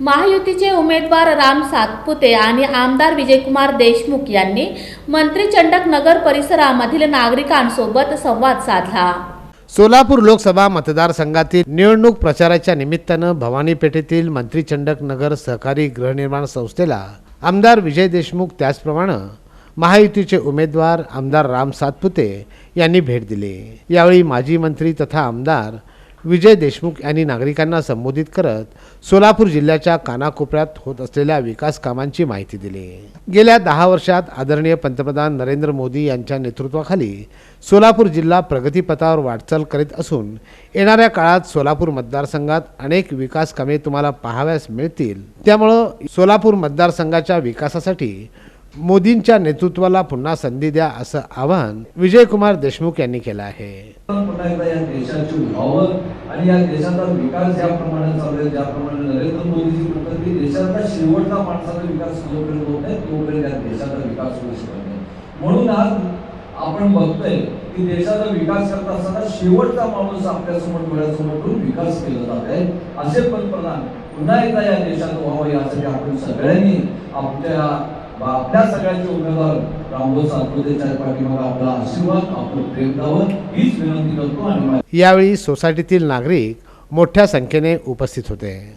महायुतीचे उमेदवार राम सातपुते आणि आमदार विजयकुमार देशमुख यांनी मंत्री चंडक नगर परिसरामधील नागरिकांसोबत संवाद साधला. सोलापूर लोकसभा मतदारसंघातील निवडणूक प्रचाराच्या निमित्तानं भवानी पेठेतील मंत्री चंडक नगर सहकारी गृहनिर्माण संस्थेला आमदार विजय देशमुख त्याचप्रमाणे महायुतीचे उमेदवार आमदार राम सातपुते यांनी भेट दिली. यावेळी माजी मंत्री तथा आमदार विजय देशमुख यांनी नागरिकांना संबोधित करत सोलापूर जिल्ह्याच्या कानाकोपऱ्यात होत असलेल्या विकास कामांची माहिती दिली. गेल्या दहा वर्षात आदरणीय पंतप्रधान नरेंद्र मोदी यांच्या नेतृत्वाखाली सोलापूर जिल्हा प्रगतीपथावर वाटचाल करीत असून येणाऱ्या काळात सोलापूर मतदारसंघात अनेक विकास कामे तुम्हाला पाहाव्यास मिळतील. त्यामुळं सोलापूर मतदारसंघाच्या विकासासाठी मोदींच्या नेतृत्वाला पुन्हा संधी द्या असं आवाहन विजयकुमार देशमुख यांनी केलं आहे. पुन्हा एकदा या देशाची व्हावं आणि या देशाचा विकास ज्या ज्याप्रमाणे चालू आहे ज्या प्रमाणे नरेंद्र मोदीजी म्हणतात की देशाचा शेवटचा माणसाचा विकास जोपर्यंत होत नाही तोपर्यंत या देशाचा विकास होऊ शकत नाही. म्हणून आज आपण बघतोय की देशाचा विकास करत असताना शेवटचा माणूस आपल्यासमोर डोळ्यासमोर ठेवून विकास केला जात आहे. असे पंतप्रधान पुन्हा एकदा या देशात व्हावं यासाठी आपण सगळ्यांनी आपल्या आपल्या सगळ्यांचे उमेदवार रामभाऊ सातपुतेच्या पाठीमागे आपला आशीर्वाद आपलं प्रेम द्यावं हीच विनंती करतो आणि यावेळी सोसायटीतील नागरिक मोठ्या संख्येने उपस्थित होते.